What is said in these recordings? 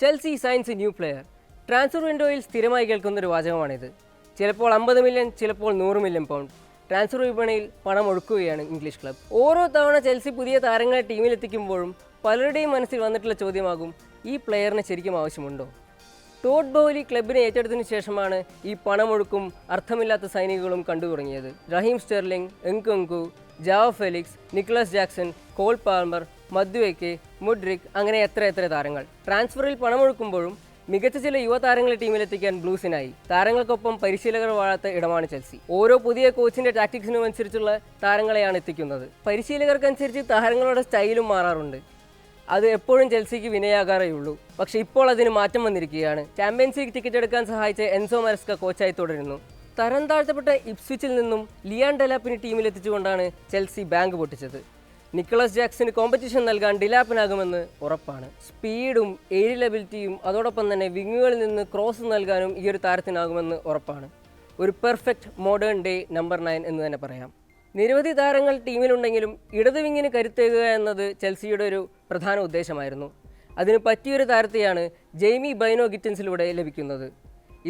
Chelsea signs new player. Transfer വിൻഡോയിൽ സ്ഥിരമായി കേൾക്കുന്ന ഒരു വാചകമാണിത്. ചിലപ്പോൾ അമ്പത് മില്യൺ ചിലപ്പോൾ നൂറ് മില്യൺ പൗണ്ട്. ട്രാൻസ്ഫർ വിപണിയിൽ പണം ഒഴുക്കുകയാണ് ഇംഗ്ലീഷ് ക്ലബ്. ഓരോ തവണ ചെൽസി പുതിയ താരങ്ങളെ ടീമിലെത്തിക്കുമ്പോഴും പലരുടെയും മനസ്സിൽ വന്നിട്ടുള്ള ചോദ്യമാകും ഈ പ്ലെയറിന് ശരിക്കും ആവശ്യമുണ്ടോ? ടോഡ് ബോലി ക്ലബിനെ ഏറ്റെടുത്തതിനു ശേഷമാണ് ഈ പണമൊഴുക്കും അർത്ഥമില്ലാത്ത സൈനികകളും കണ്ടു തുടങ്ങിയത് Raheem Sterling Nkunku Joao Felix Nicolas Jackson Cole Palmer Madueke Mudryk അങ്ങനെ എത്ര എത്ര താരങ്ങൾ. ട്രാൻസ്ഫറിൽ പണമൊഴുക്കുമ്പോഴും മികച്ച ചില യുവതാരങ്ങളെ ടീമിലെത്തിക്കാൻ ബ്ലൂസിനായി. താരങ്ങൾക്കൊപ്പം പരിശീലകർ വാഴാത്ത ഇടമാണ് ചെൽസി. ഓരോ പുതിയ കോച്ചിന്റെ ടാക്ടിക്സിനും അനുസരിച്ചുള്ള താരങ്ങളെയാണ് എത്തിക്കുന്നത്. പരിശീലകർക്കനുസരിച്ച് താരങ്ങളുടെ സ്റ്റൈലും മാറാറുണ്ട്. അത് എപ്പോഴും ചെൽസിക്ക് വിനയാകാറേയുള്ളൂ. പക്ഷെ ഇപ്പോൾ അതിന് മാറ്റം വന്നിരിക്കുകയാണ്. ചാമ്പ്യൻസ് ലീഗ് ടിക്കറ്റ് എടുക്കാൻ സഹായിച്ച എൻസോ മരസ്ക കോച്ചായി തുടരുന്നു. തരം താഴ്ത്തപ്പെട്ട ഇപ്സ്വിച്ചിൽ നിന്നും ലിയാൻ ഡെലാപ്പിന് ടീമിലെത്തിച്ചുകൊണ്ടാണ് ചെൽസി ബാങ്ക് പൊട്ടിച്ചത്. നിക്കളസ് ജാക്സന് കോമ്പറ്റീഷൻ നൽകാൻ ഡിലാപ്പിനാകുമെന്ന് ഉറപ്പാണ്. സ്പീഡും എയിലബിലിറ്റിയും അതോടൊപ്പം തന്നെ വിങ്ങുകളിൽ നിന്ന് ക്രോസ് നൽകാനും ഈ ഒരു താരത്തിനാകുമെന്ന് ഉറപ്പാണ്. ഒരു perfect modern day number nine എന്ന് തന്നെ പറയാം. നിരവധി താരങ്ങൾ ടീമിലുണ്ടെങ്കിലും ഇടത് വിങ്ങിന് കരുത്തേകുക എന്നത് ചെൽസിയുടെ ഒരു പ്രധാന ഉദ്ദേശമായിരുന്നു. അതിന് പറ്റിയൊരു താരത്തെയാണ് ജെയ്മി ബൈനോ ഗിറ്റൻസിലൂടെ ലഭിക്കുന്നത്.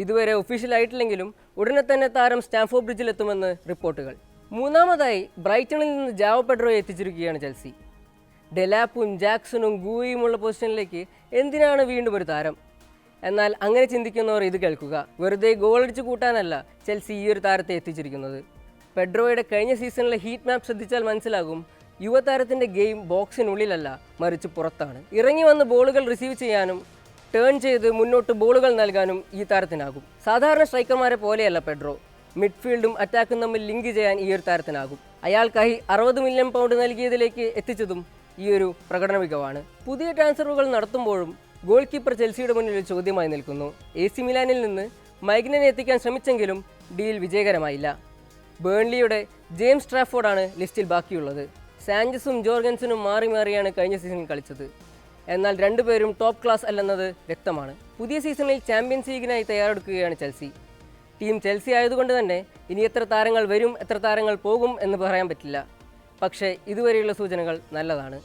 ഇതുവരെ ഒഫീഷ്യലായിട്ടില്ലെങ്കിലും ഉടനെ തന്നെ താരം സ്റ്റാംഫോർഡ് ബ്രിഡ്ജിലെത്തുമെന്ന് റിപ്പോർട്ടുകൾ. മൂന്നാമതായി ബ്രൈറ്റണിൽ നിന്ന് ജാവ പെഡ്രോയെ എത്തിച്ചിരിക്കുകയാണ് ചെൽസി. ഡെലാപ്പും ജാക്സണും ഗൂയിയുമുള്ള പൊസിഷനിലേക്ക് എന്തിനാണ് വീണ്ടും ഒരു താരം? എന്നാൽ അങ്ങനെ ചിന്തിക്കുന്നവർ ഇത് കേൾക്കുക. വെറുതെ ഗോളടിച്ച് കൂട്ടാനല്ല ചെൽസി ഈ ഒരു താരത്തെ എത്തിച്ചിരിക്കുന്നത്. പെഡ്രോയുടെ കഴിഞ്ഞ സീസണിലെ ഹീറ്റ് മാപ്പ് ശ്രദ്ധിച്ചാൽ മനസ്സിലാകും യുവതാരത്തിന്റെ ഗെയിം ബോക്സിനുള്ളിലല്ല മറിച്ച് പുറത്താണ്. ഇറങ്ങി വന്ന് ബോളുകൾ റിസീവ് ചെയ്യാനും ടേൺ ചെയ്ത് മുന്നോട്ട് ബോളുകൾ നൽകാനും ഈ താരത്തിനാകും. സാധാരണ സ്ട്രൈക്കർമാരെ പോലെയല്ല പെഡ്രോ മിഡ്ഫീൽഡും അറ്റാക്കും തമ്മിൽ ലിങ്ക് ചെയ്യാൻ ഈ ഒരു താരത്തിനാകും. അയാൾക്കായി അറുപത് മില്യൺ പൗണ്ട് നൽകിയതിലേക്ക് എത്തിച്ചതും ഈ ഒരു പ്രകടന മികവാണ്. പുതിയ ട്രാൻസ്ഫറുകൾ നടത്തുമ്പോഴും ഗോൾ കീപ്പർ ചെൽസിയുടെ മുന്നിൽ ഒരു ചോദ്യമായി നിൽക്കുന്നു. എ സി മിലാനിൽ നിന്ന് മൈഗ്നനെ എത്തിക്കാൻ ശ്രമിച്ചെങ്കിലും ഡീൽ വിജയകരമായില്ല. ബേൺലിയുടെ ജെയിംസ് ട്രാഫോർഡാണ് ലിസ്റ്റിൽ ബാക്കിയുള്ളത്. സാഞ്ചസും ജോർഗൻസനും മാറി മാറിയാണ് കഴിഞ്ഞ സീസണിൽ കളിച്ചത്. എന്നാൽ രണ്ടുപേരും ടോപ്പ് ക്ലാസ് അല്ലെന്നത് വ്യക്തമാണ്. പുതിയ സീസണിൽ ചാമ്പ്യൻസ് ലീഗിനായി തയ്യാറെടുക്കുകയാണ് ചെൽസി. ടീം ചെൽസി ആയതുകൊണ്ട് തന്നെ ഇനി എത്ര താരങ്ങൾ വരും എത്ര താരങ്ങൾ പോകും എന്ന് പറയാൻ പറ്റില്ല. പക്ഷേ ഇതുവരെയുള്ള സൂചനകൾ നല്ലതാണ്.